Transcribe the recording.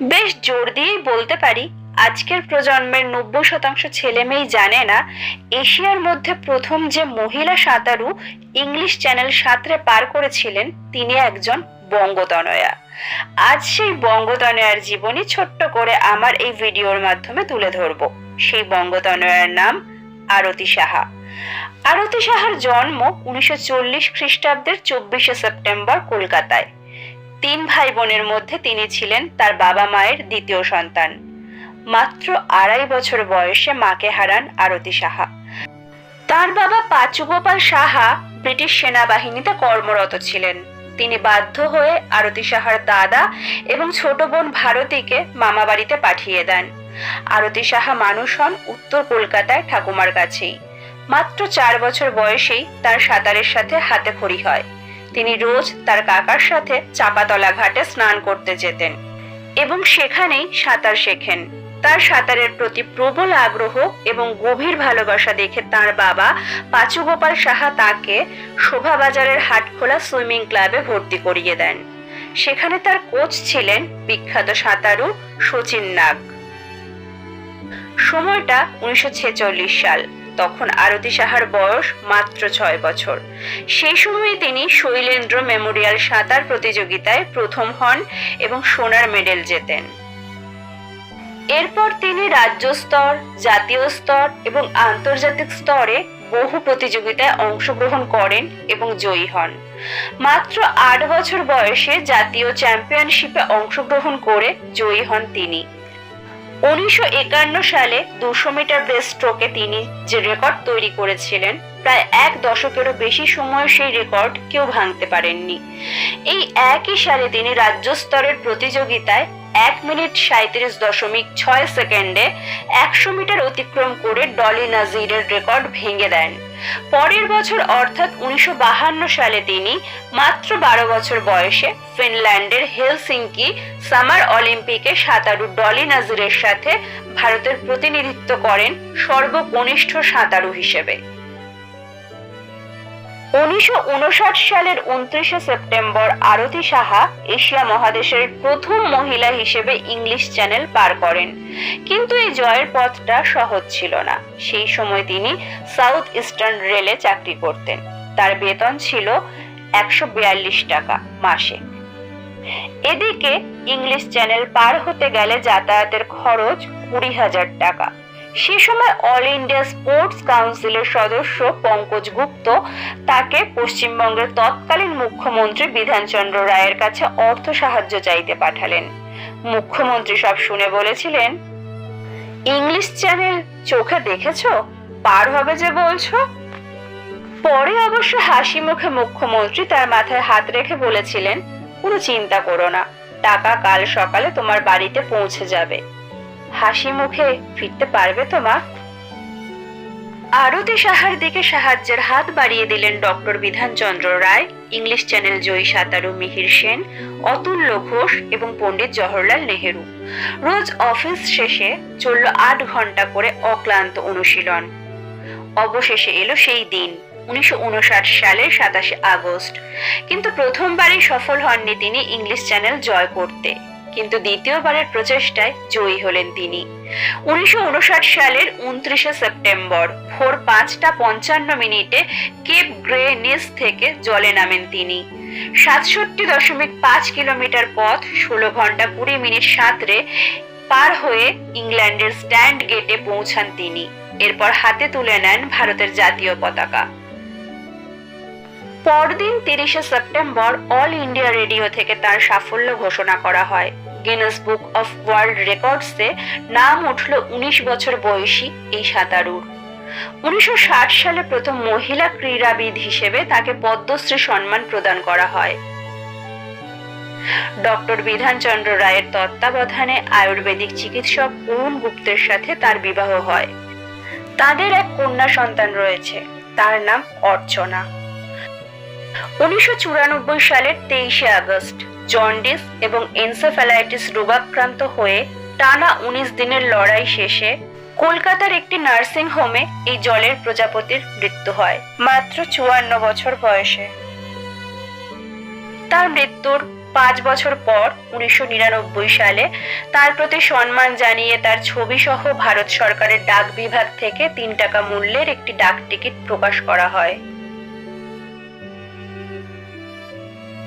বেশ জোর দিয়েই বলতে পারি, আজকের প্রজন্মের নব্বই শতাংশ ছেলে মেয়েই জানে না, এশিয়ার মধ্যে প্রথম যে মহিলা সাঁতারু ইংলিশ চ্যানেল সাঁতরে পার করেছিলেন তিনি একজন বঙ্গতনয়া আজ সেই বঙ্গতনয়ার জীবনী ছোট্ট করে আমার এই ভিডিওর মাধ্যমে তুলে ধরব। সেই বঙ্গতনয়ার নাম আরতি সাহা। আরতি সাহার জন্ম উনিশশো চল্লিশ খ্রিস্টাব্দের চব্বিশে সেপ্টেম্বর কলকাতায়। তিন ভাই বোনের মধ্যে তিনি ছিলেন তার বাবা মায়ের দ্বিতীয় সন্তান। মাত্র আড়াই বছর বয়সে মাকে হারান আরতি সাহা। তার বাবা পাচুগোপাল সাহা ব্রিটিশ সেনাবাহিনীতে কর্মরত ছিলেন। তিনি বাধ্য হয়ে আরতি সাহার দাদা এবং ছোট বোন ভারতীকে মামা বাড়িতে পাঠিয়ে দেন। আরতি সাহা মানুষ হন উত্তর কলকাতায় ঠাকুমার কাছেই। মাত্র চার বছর বয়সেই তার সাঁতারের সাথে হাতে খড়ি হয়। তিনি রোজ তার কাকার সাথে চাপাতলা ঘাটে স্নান করতে যেতেন এবং সেখানেই সাঁতার শেখেন। তার সাঁতারের প্রতি প্রবল আগ্রহ এবং গভীর ভালোবাসা দেখে তার বাবা পাচুগোপাল সাহা তাকে শোভাবাজারের হাটখোলা সুইমিং ক্লাবে ভর্তি করিয়ে দেন। সেখানে তার কোচ ছিলেন বিখ্যাত সাঁতারু শচীন নাগ। সময়টা উনিশশো ছেচল্লিশ সাল। তখন আরতি সাহার বয়স মাত্র ছয় বছর। সেই সময়ে তিনি শৈলেন্দ্র মেমোরিয়াল সাঁতার প্রতিযোগিতায় প্রথম হন এবং সোনার মেডেল জেতেন। এরপর তিনি রাজ্য স্তর, জাতীয় স্তর এবং আন্তর্জাতিক স্তরে বহু প্রতিযোগিতায় অংশগ্রহণ করেন এবং জয়ী হন। মাত্র আট বছর বয়সে জাতীয় চ্যাম্পিয়নশিপে অংশগ্রহণ করে জয়ী হন তিনি। উনিশশো একান্ন সালে দুশো মিটার ব্রেস্ট স্ট্রোকে তিনি যে রেকর্ড তৈরি করেছিলেন, প্রায় এক দশকেরও বেশি সময় সেই রেকর্ড কেউ ভাঙতে পারেননি। এই একই সালে তিনি রাজ্য স্তরের প্রতিযোগিতায় এক মিনিট সাঁত্রিশ দশমিক ছয় সেকেন্ডে একশো মিটার অতিক্রম করে ডলি নাজিরের রেকর্ড ভেঙে দেন। পরের বছর অর্থাৎ উনিশশো সালে তিনি মাত্র বারো বছর বয়সে ফিনল্যান্ডের হেলসিঙ্কি সামার অলিম্পিকে সাঁতারু ডলি নাজিরের সাথে ভারতের প্রতিনিধিত্ব করেন সর্বকনিষ্ঠ সাঁতারু হিসেবে। উনিশশো উনষাট সালের উনত্রিশে সেপ্টেম্বর আরতি সাহা এশিয়া মহাদেশের প্রথম মহিলা হিসেবে ইংলিশ চ্যানেল পার করেন। কিন্তু এই জয়ের পথটা সহজ ছিল না। সেই সময় তিনি সাউথ ইস্টার্ন রেলে চাকরি করতেন। তার বেতন ছিল একশো বিয়াল্লিশ টাকা মাসে। এদিকে ইংলিশ চ্যানেল পার হতে গেলে যাতায়াতের খরচ কুড়ি হাজার টাকা। সে সময় অল ইন্ডিয়া স্পোর্টস কাউন্সিলের সদস্য পঙ্কজ গুপ্ত তাকে পশ্চিমবঙ্গের তৎকালীন মুখ্যমন্ত্রী বিধানচন্দ্র রায়ের কাছে অর্থ সাহায্য চাইতে পাঠালেন। মুখ্যমন্ত্রী সব শুনে বলেছিলেন ইংলিশ চ্যানেল চোখে দেখেছ? পার হবে যে বলছো? পরে অবশ্য হাসি মুখে মুখ্যমন্ত্রী তার মাথায় হাত রেখে বলেছিলেন, কোনো চিন্তা করো না, টাকা কাল সকালে তোমার বাড়িতে পৌঁছে যাবে। হাসি মুখে ফিরতে পারবে তো, মা? আরতি সাহার দিকে সাহায্যের হাত বাড়িয়ে দিলেন doctor Bidhanchandra Roy, English channel জয়ী সাঁতারু মিহির সেন, অতুল্য ঘোষ এবং পণ্ডিত জওহরলাল নেহেরু। রোজ অফিস শেষে চলল আট ঘণ্টা করে অক্লান্ত অনুশীলন। অবশেষে এলো সেই দিন, উনিশশো উনষাট সালের সাতাশে আগস্ট। কিন্তু প্রথমবারই সফল হননি তিনি ইংলিশ চ্যানেল জয় করতে। কিন্তু দ্বিতীয়বারের প্রচেষ্টায় জয়ী হলেন তিনি। উনিশশো উনষাট সালের উনত্রিশে সেপ্টেম্বর, ভোর পাঁচটা পঞ্চান্ন মিনিটে কেপ গ্রে নিচ থেকে জলে নামেন তিনি। সাতষট্টি দশমিক পাঁচ কিলোমিটার পথ, ষোলো ঘণ্টা কুড়ি মিনিট সাঁতরে পার হয়ে ইংল্যান্ডের স্ট্যান্ড গেটে পৌঁছান তিনি। এরপর হাতে তুলে নেন ভারতের জাতীয় পতাকা। পরদিন তিরিশে সেপ্টেম্বর, অল ইন্ডিয়া রেডিও থেকে তার সাফল্য ঘোষণা করা হয়। গিনেস বুক অফ ওয়ার্ল্ড রেকর্ডসে নাম উঠল উনিশ বছর বয়সী এই সাঁতারুর। উনিশশো ষাট সালে প্রথম মহিলা ক্রীড়াবিদ হিসেবে তাকে পদ্মশ্রী সম্মান প্রদান করা হয়। ডক্টর বিধানচন্দ্র রায়ের তত্ত্বাবধানে আয়ুর্বেদিক চিকিৎসক অরুণ গুপ্তের সাথে তার বিবাহ হয়। তাদের এক কন্যা সন্তান রয়েছে, তার নাম অর্চনা। উনিশশো চুরানব্বই সালের তেইশে আগস্ট। জন্ডিস এবং এনসেফ্যালাইটিস রোগাক্রান্ত হয়ে টানা উনিশ দিনের লড়াই শেষে কলকাতার একটি নার্সিং হোমে এই জলের প্রজাপতির মৃত্যু হয়, মাত্র চুয়ান্ন বছর বয়সে। তার মৃত্যুর পাঁচ বছর পর উনিশশো নিরানব্বই সালে তার প্রতি সম্মান জানিয়ে তার ছবি সহ ভারত সরকারের ডাক বিভাগ থেকে তিন টাকা মূল্যের একটি ডাক টিকিট প্রকাশ করা হয়।